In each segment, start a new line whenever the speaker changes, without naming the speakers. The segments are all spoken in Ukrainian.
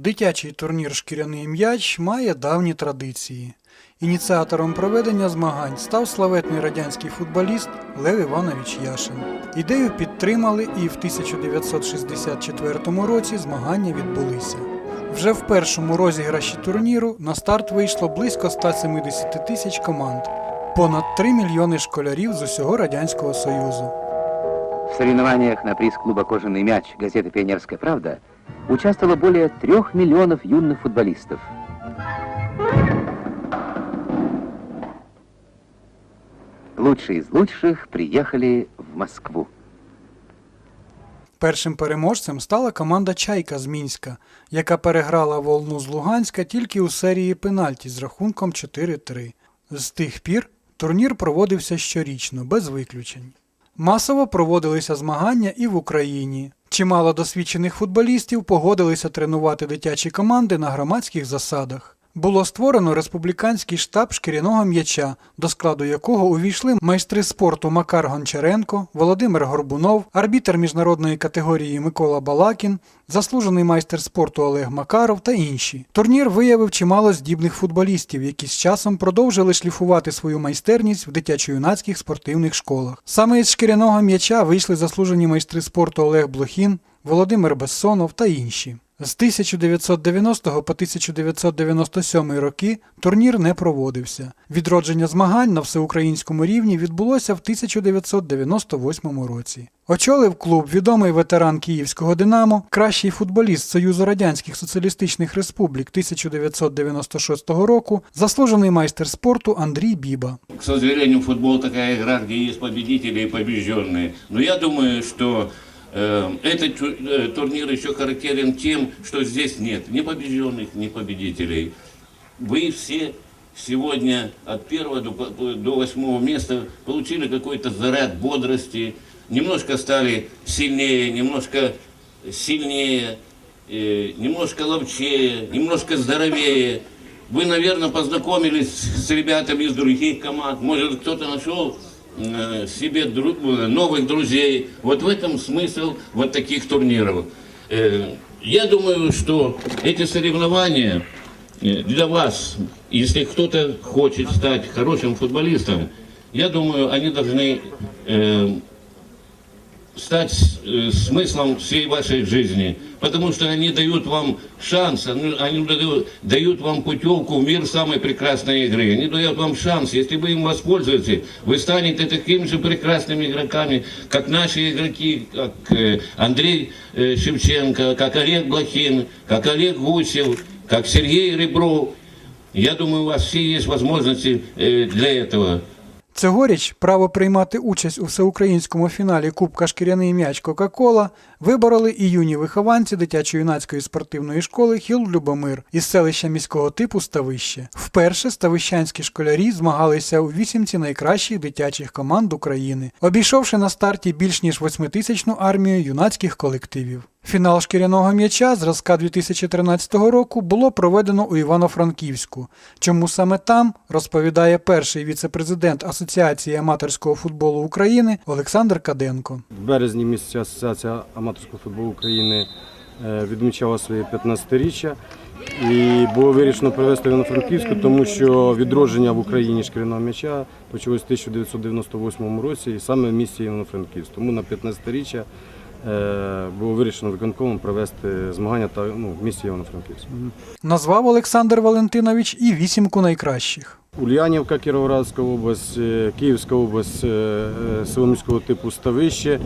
Дитячий турнір Шкіряний м'яч має давні традиції. Ініціатором проведення змагань став славетний радянський футболіст Лев Іванович Яшин. Ідею підтримали і в 1964 році змагання відбулися. Вже в першому розіграші турніру на старт вийшло близько 170 тисяч команд, понад 3 мільйони школярів з усього Радянського Союзу.
В соревнованиях на приз клуба «Кожаный мяч» газеты «Пионерская правда» участвовало более трех миллионов юных футболистов. Лучшие из лучших приехали в Москву.
Першим переможцем стала команда Чайка з Мінська, яка переграла волну з Луганська тільки у серії пенальті з рахунком 4-3. З тих пір турнір проводився щорічно, без виключень. Масово проводилися змагання і в Україні. Чимало досвідчених футболістів погодилися тренувати дитячі команди на громадських засадах. Було створено республіканський штаб шкіряного м'яча, до складу якого увійшли майстри спорту Макар Гончаренко, Володимир Горбунов, арбітер міжнародної категорії Микола Балакін, заслужений майстер спорту Олег Макаров та інші. Турнір виявив чимало здібних футболістів, які з часом продовжили шліфувати свою майстерність в дитячо-юнацьких спортивних школах. Саме із шкіряного м'яча вийшли заслужені майстри спорту Олег Блохін, Володимир Бессонов та інші. З 1990 по 1997 роки турнір не проводився. Відродження змагань на всеукраїнському рівні відбулося в 1998 році. Очолив клуб відомий ветеран Київського Динамо, кращий футболіст Союзу Радянських Соціалістичних Республік 1996 року, заслужений майстер спорту Андрій Біба.
К сожалению, футбол такая игра, где есть победители и побежденные. Но я думаю, э, этот ту- э, турнир еще характерен тем, что здесь нет ни побежденных, ни победителей. Вы все сегодня от первого до, до восьмого места получили какой-то заряд бодрости, немножко стали сильнее, немножко сильнее, э, немножко ловчее, немножко здоровее. Вы, наверное, познакомились с ребятами из других команд. Может, кто-то нашел себе дру- э, новых друзей. Вот в этом смысл вот таких турниров. Э, Я думаю, что эти соревнования э, для вас, если кто-то хочет стать хорошим футболистом, я думаю, они должны э, стать э, смыслом всей вашей жизни, потому что они дают вам шанс, они дают, вам путевку в мир самой прекрасной игры. Они дают вам шанс, если вы им воспользуетесь, вы станете такими же прекрасными игроками, как наши игроки, как э, Андрей э, Шевченко, как Олег Блохин, как Олег Гусев, как Сергей Ребров. Я думаю, у вас все есть возможности для этого.
Цьогоріч право приймати участь у всеукраїнському фіналі Кубка Шкіряний м'яч Кока-Кола вибороли і юні вихованці дитячо-юнацької спортивної школи Хіл Любомир із селища міського типу Ставище. Вперше ставищанські школярі змагалися у вісімці найкращих дитячих команд України, обійшовши на старті більш ніж восьмитисячну армію юнацьких колективів. Фінал шкіряного м'яча зразка 2013 року було проведено у Івано-Франківську. Чому саме там, розповідає перший віце-президент Асоціації аматорського футболу України Олександр Каденко.
В березні місяці Асоціація аматорського футболу України е, відмічала своє 15-річчя. І було вирішено провести Івано-Франківську, тому що відродження в Україні шкіряного м'яча почалось в 1998 році і саме в місті Івано-Франківськ. Тому на 15-річчя е, було вирішено виконкомом провести змагання та, ну, в місті Івано-Франківськ.
Назвав Олександр Валентинович і вісімку найкращих.
Ульянівка, Кіровоградська область, е, Київська область, е, е, село міського типу Ставище,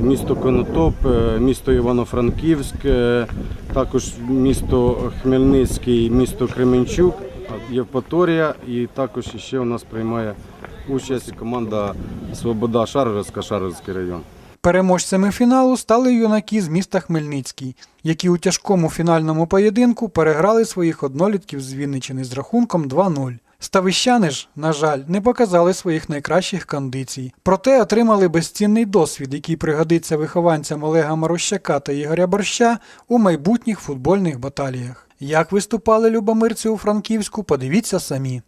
місто Конотоп, е, місто Івано-Франківськ, е, також місто Хмельницький, місто Кременчук, Євпаторія і також ще у нас приймає участь команда Свобода Шаргородська, Шаргородський район.
Переможцями фіналу стали юнаки з міста Хмельницький, які у тяжкому фінальному поєдинку переграли своїх однолітків з Вінничини з рахунком 2-0. Ставищани ж, на жаль, не показали своїх найкращих кондицій. Проте отримали безцінний досвід, який пригодиться вихованцям Олега Марощака та Ігоря Борща у майбутніх футбольних баталіях. Як виступали любомирці у Франківську, подивіться самі.